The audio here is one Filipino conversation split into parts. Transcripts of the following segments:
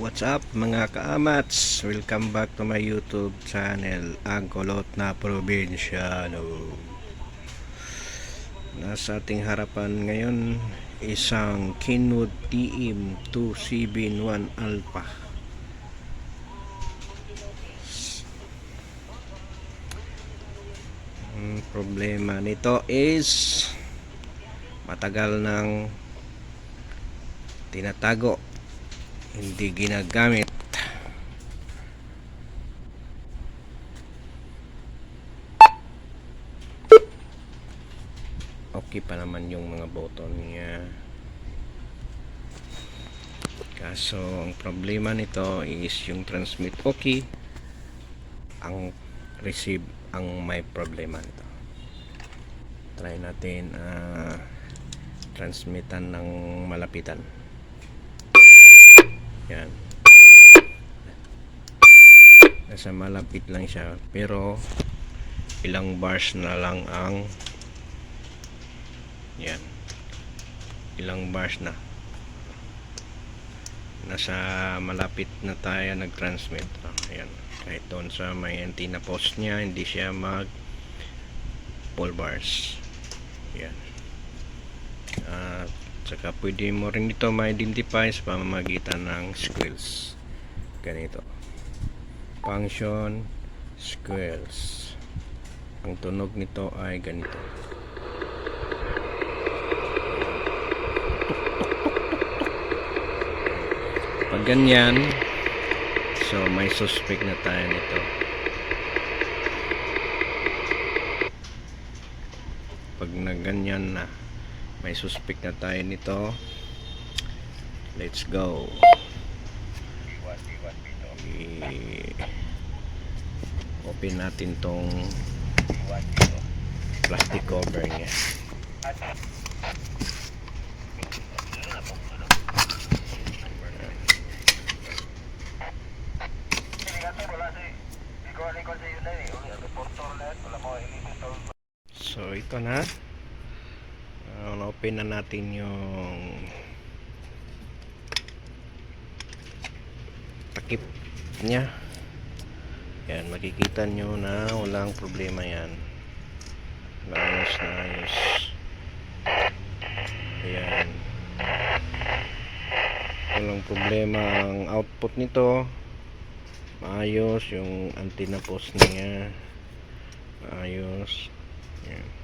What's up mga kaamats? Welcome back to my YouTube channel, Ang Kulot na Probinsyano. Nasa ating harapan ngayon, isang Kinwood TM 271 Alpha. Ang problema nito is matagal nang tinatago hindi ginagamit. Okay pa naman yung mga button niya. Kaso ang problema nito is yung transmit okay ang receive ang may problema nito. Try natin ah, transmitan ng malapitan yan. Nasa malapit lang siya. Pero, ilang bars na lang ang yan. Ilang bars na. Nasa malapit na tayo nag-transmit. Ah, Ayan. Kahit doon sa may antenna post niya, hindi siya mag full bars. Yan. At Saka pwede mo rin ito ma-identify sa pamamagitan ng squills. Ganito. Function squills. Ang tunog nito ay ganito. Pag ganyan, so may suspect na tayo nito. Pag na ganyan na, may suspect na tayo nito. Let's go. Open natin tong plastic cover niya. So ito na Na-open na natin yung takip niya. Yan, makikita nyo na walang problema yan. Naayos na ayos. Ayan. Walang problema ang output nito. Maayos yung antenna post niya. Maayos. Yan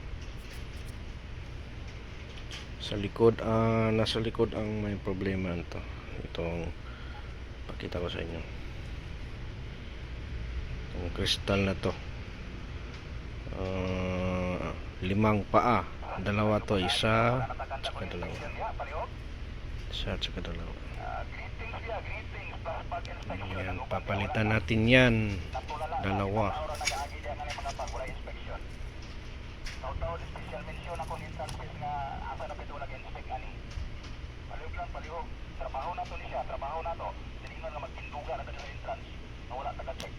sa likod ah nasa likod ang may problema nito. Itong pakita ko sa inyo. Itong kristal na to. Ah, limang paa. Dalawa to isa tsaka dalawa. Isa tsaka dalawa. Yan papalitan natin yan. Dalawa Mention ako ni Sanchez nga asa na pito lagi inspect ani. Palihog lang palihog. Trabaho na to ni siya, trabaho na to. Tiningan nga magtinduga na sa entrance. Na wala taga-check.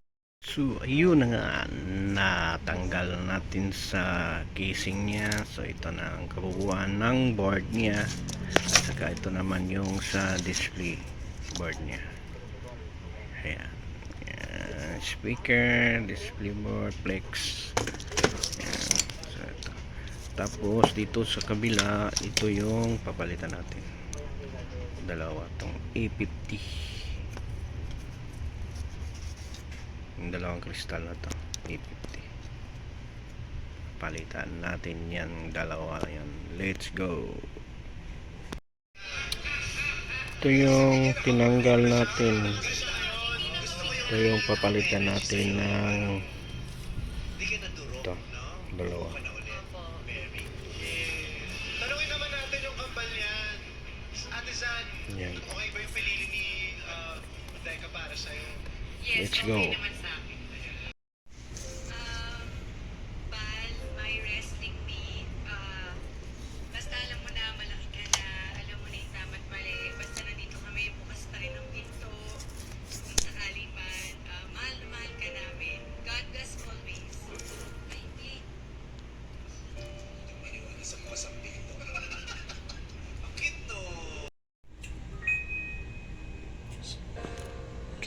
So, ayun na nga natanggal natin sa casing niya. So, ito na ang kabuuan ng board niya. At saka ito naman yung sa display board niya. Ayan. Ayan. Speaker, display board, flex. Ayan. Tapos, dito sa kabila, ito yung papalitan natin. Dalawa. Itong A50 yung dalawang kristal na to 850 palitan natin yan dalawa yan let's go! Ito yung tinanggal natin. Ito yung papalitan natin ng ito dalawa yan okay ba yung pinili ni uh, Teka para sa'yo? Yes, Let's okay go. naman sa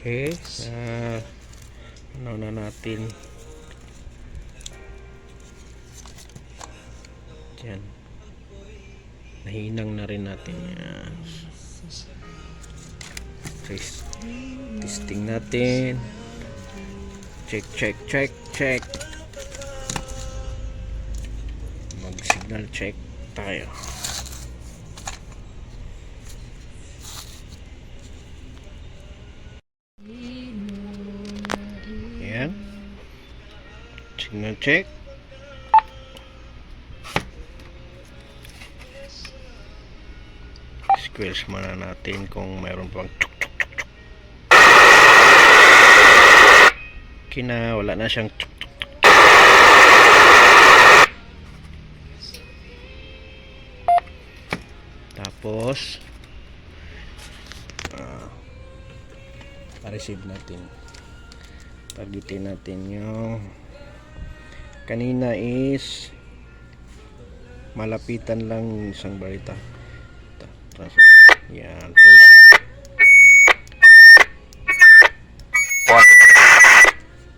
Okay. Uh, ano na natin. Diyan. Nahinang na rin natin yan. Test, testing natin. Check, check, check, check. Mag-signal check tayo. Check. Squares muna natin kung mayroon pang chuk chuk chuk chuk. Kina, wala na siyang chuk chuk chuk. Tapos ah, pa-receive natin targetin natin yung kanina is malapitan lang isang balita. Ta- trans- yan. Pulse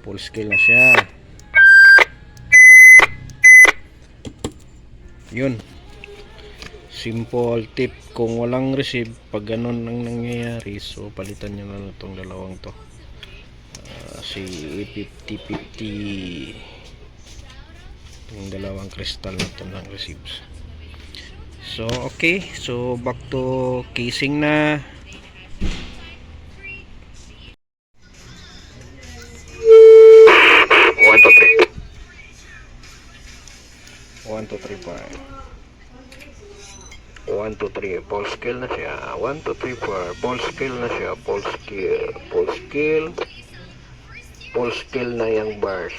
full scale na siya. Yun. Simple tip kung walang receive pag ganun ang nangyayari so palitan nyo na itong dalawang to. Ah, si A5050 yung dalawang crystal na ito ng receives so okay. So back to casing na. One two three. One two three four. One two three. Full scale na siya. One two three four. Full scale na siya. Full scale. Full scale. Full scale na yung bars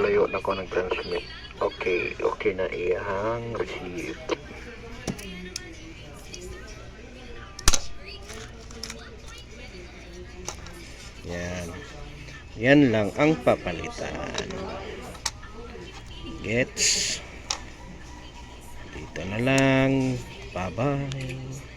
layo na ko nag-transmit. Okay okay na iyang receive. Yan. Yan lang ang papalitan. Gets? Dito na lang. Bye bye